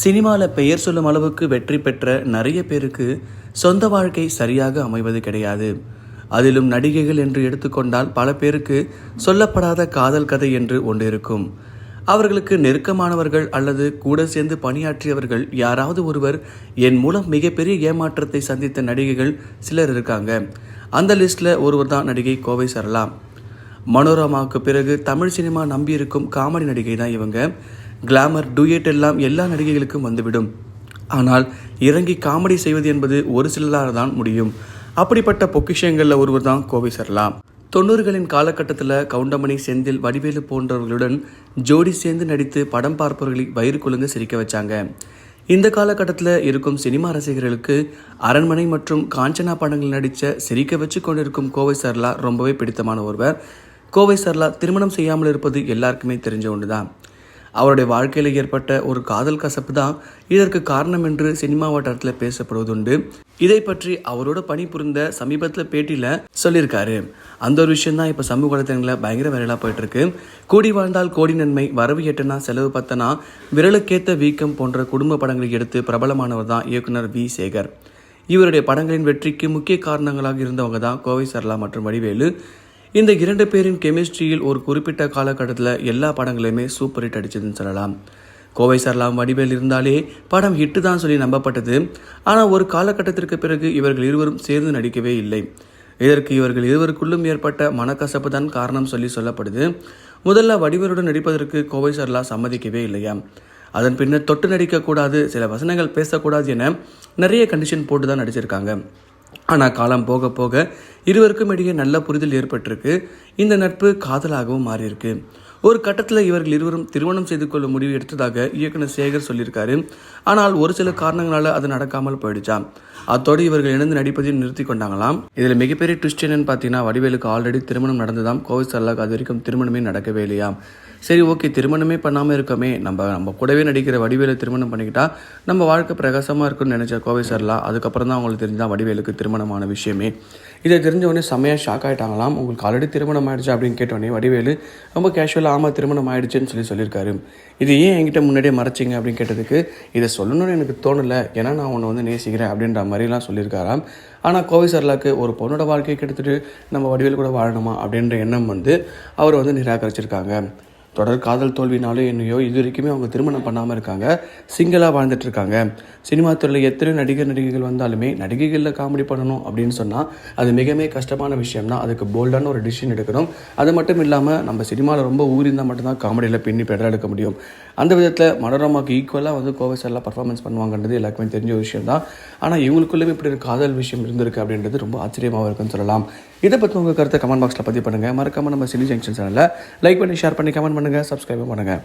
சினிமாவில் பெயர் சொல்லும் அளவுக்கு வெற்றி பெற்ற நிறைய பேருக்கு சொந்த வாழ்க்கை சரியாக அமைவது கிடையாது. அதிலும் நடிகைகள் என்று எடுத்துக்கொண்டால் பல பேருக்கு சொல்லப்படாத காதல் கதை என்று ஒன்று இருக்கும். அவர்களுக்கு நெருக்கமானவர்கள் அல்லது கூட சேர்ந்து பணியாற்றியவர்கள் யாராவது ஒருவர் என் மூலம் மிகப்பெரிய ஏமாற்றத்தை சந்தித்த நடிகைகள் சிலர் இருக்காங்க. அந்த லிஸ்ட்டில் ஒருவர் தான் நடிகை கோவை சரளா. மனோரமாவுக்கு பிறகு தமிழ் சினிமா நம்பியிருக்கும் காமெடி நடிகை தான் இவங்க. கிளாமர் டூயட் எல்லாம் எல்லா நடிகைகளுக்கும் வந்துவிடும். ஆனால் இறங்கி காமெடி செய்வது என்பது ஒரு சிலரால் தான் முடியும். அப்படிப்பட்ட பொக்கிஷங்களில் ஒருவர் தான் கோவை சரளா தொண்ணூறுகளின் காலகட்டத்தில் கவுண்டமணி செந்தில் வடிவேலு போன்றவர்களுடன் ஜோடி சேர்ந்து நடித்து படம் பார்ப்பவர்களை வயிறு குலுங்க சிரிக்க வச்சாங்க. இந்த காலகட்டத்தில் இருக்கும் சினிமா ரசிகர்களுக்கு அரண்மனை மற்றும் காஞ்சனா படங்கள் நடித்த சிரிக்க வச்சு கொண்டிருக்கும் கோவை சரலா ரொம்பவே பிடித்தமான ஒருவர். கோவை சரலா திருமணம் செய்யாமல் இருப்பது எல்லாருக்குமே தெரிஞ்ச ஒன்று தான் அவருடைய வாழ்க்கையில் ஏற்பட்ட ஒரு காதல் கசப்பு தான் இதற்கு காரணம் என்று சினிமா வட்டாரத்தில் பேசப்படுவதுண்டு. இதை பற்றி அவரோட பணிபுரிந்த சமீபத்தில் பேட்டியில் சொல்லியிருக்காரு. அந்த ஒரு விஷயம் தான் இப்போ சமூக வலைத்தளங்களில் பயங்கர வைரலாக போயிட்டு இருக்கு கூடி வாழ்ந்தால் கோடி நன்மை வரவு எட்டனா செலவு பத்தனா விரலுக்கேத்த வீக்கம் போன்ற குடும்ப படங்களை எடுத்து பிரபலமானவர் தான் இயக்குனர் வி. சேகர். இவருடைய படங்களின் வெற்றிக்கு முக்கிய காரணங்களாக இருந்தவங்க தான் கோவை சரளா மற்றும் வடிவேலு. இந்த இரண்டு பேரின் கெமிஸ்ட்ரியில் ஒரு குறிப்பிட்ட காலகட்டத்தில் எல்லா படங்களையுமே சூப்பர் ஹிட் அடிச்சதுன்னு சொல்லலாம். கோவை சரலாம் வடிவேல் இருந்தாலே படம் ஹிட்டு தான் சொல்லி நம்பப்பட்டது. ஆனால் ஒரு காலகட்டத்திற்கு பிறகு இவர்கள் இருவரும் சேர்ந்து நடிக்கவே இல்லை. இதற்கு இவர்கள் இருவருக்குள்ளும் ஏற்பட்ட மனக்கசப்பு தான் காரணம் சொல்லி சொல்லப்படுது. முதல்ல வடிவேலுடன் நடிப்பதற்கு கோவை சரலா சம்மதிக்கவே இல்லையா? அதன் பின்னர் தொட்டு நடிக்கக்கூடாது சில வசனங்கள் பேசக்கூடாது என நிறைய கண்டிஷன் போட்டு தான் நடிச்சிருக்காங்க. ஆனால் காலம் போக போக இருவருக்கும் இடையே நல்ல புரிதல் ஏற்பட்டிருக்கு. இந்த நட்பு காதலாகவும் மாறியிருக்கு. ஒரு கட்டத்தில் இவர்கள் இருவரும் திருமணம் செய்து கொள்ள முடிவு எடுத்ததாக இயக்குனர் சேகர் சொல்லியிருக்காரு. ஆனால் ஒரு சில காரணங்களால் அது நடக்காமல் போயிடுச்சாம் அத்தோடு இவர்கள் இணைந்து நடிப்பதையும் நிறுத்தி கொண்டாங்களாம். இதில் மிகப்பெரிய ட்விஸ்ட் என்னன்னு பார்த்தீங்கன்னா வடிவேலுக்கு ஆல்ரெடி திருமணம் நடந்ததாம். கோவை சரலாக்கு அது வரைக்கும் திருமணமே நடக்கவே இல்லையாம் சரி ஓகே திருமணமே பண்ணாமல் இருக்கோமே. நம்ம நம்ம கூடவே நடிக்கிற வடிவேலு திருமணம் பண்ணிக்கிட்டா நம்ம வாழ்க்கை பிரகாசமாக இருக்கும்னு நினச்ச கோவை சரலா அதுக்கப்புறம் தான் அவங்களுக்கு தெரிஞ்சுதான் வடிவேலுக்கு திருமணம் திருமணமான விஷயமே. இதை தெரிஞ்சவொடனே செம்மையாக ஷாக் ஆகிட்டாங்களாம் உங்களுக்கு ஆல்ரெடி திருமணம் ஆயிடுச்சு? அப்படின்னு கேட்டோடனே வடிவேலு ரொம்ப கேஷுவலாக ஆமாம் திருமணம் ஆயிடுச்சுன்னு சொல்லி சொல்லியிருக்காரு. இது ஏன் என்கிட்ட முன்னாடியே மறைச்சிங்க? அப்படின்னு கேட்டதுக்கு இதை சொல்லணும்னு எனக்கு தோணலை. ஏன்னா நான் உன்னை வந்து நேசிக்கிறேன். அப்படின்ற மாதிரிலாம் சொல்லியிருக்காராம். ஆனால் கோவை சர்லாக்கு ஒரு பொண்ணோட வாழ்க்கையை கெடுத்துட்டு நம்ம வடிவேல் கூட வாழணுமா அப்படின்ற எண்ணம் வந்து அவர் வந்து நிராகரிச்சிருக்காங்க. தொடர் காதல் தோல்வினாலும் என்னையோ இது வரைக்குமே அவங்க திருமணம் பண்ணாமல் இருக்காங்க. சிங்கிளாக வாழ்ந்துட்டுருக்காங்க சினிமா துறையில் எத்தனை நடிகர் நடிகைகள் வந்தாலுமே நடிகைகளில் காமெடி பண்ணணும் அப்படின்னு சொன்னால் அது மிகவே கஷ்டமான விஷயம் தான் அதுக்கு போல்டான ஒரு டிசிஷன் எடுக்கணும். அது மட்டும் இல்லாமல் நம்ம சினிமாவில் ரொம்ப ஊறிந்தால் மட்டும்தான் காமெடியில் பின்னி பெடர் எடுக்க முடியும். அந்த விதத்தில் மனோரமாவுக்கு ஈக்குவலாக வந்து கோவை சார்லாம் பர்ஃபார்மன்ஸ் பண்ணுவாங்கன்றது எல்லாருக்குமே தெரிஞ்ச ஒரு விஷயம் தான் ஆனால் இவங்களுக்குள்ளேயும் இப்படி ஒரு காதல் விஷயம் இருந்திருக்கு அப்படின்றது ரொம்ப ஆச்சரியமாக இருக்குன்னு சொல்லலாம். இதை பற்றி உங்கள் கருத்தை கமெண்ட் பாக்ஸில் பதிவு பண்ணுங்கள் மறக்காமல் நம்ம சினி ஜங்ஷன் சேனலில் லைக் பண்ணி ஷேர் பண்ணி கமெண்ட் பண்ணுங்கள் சப்ஸ்கிரைப் பண்ணுங்கள்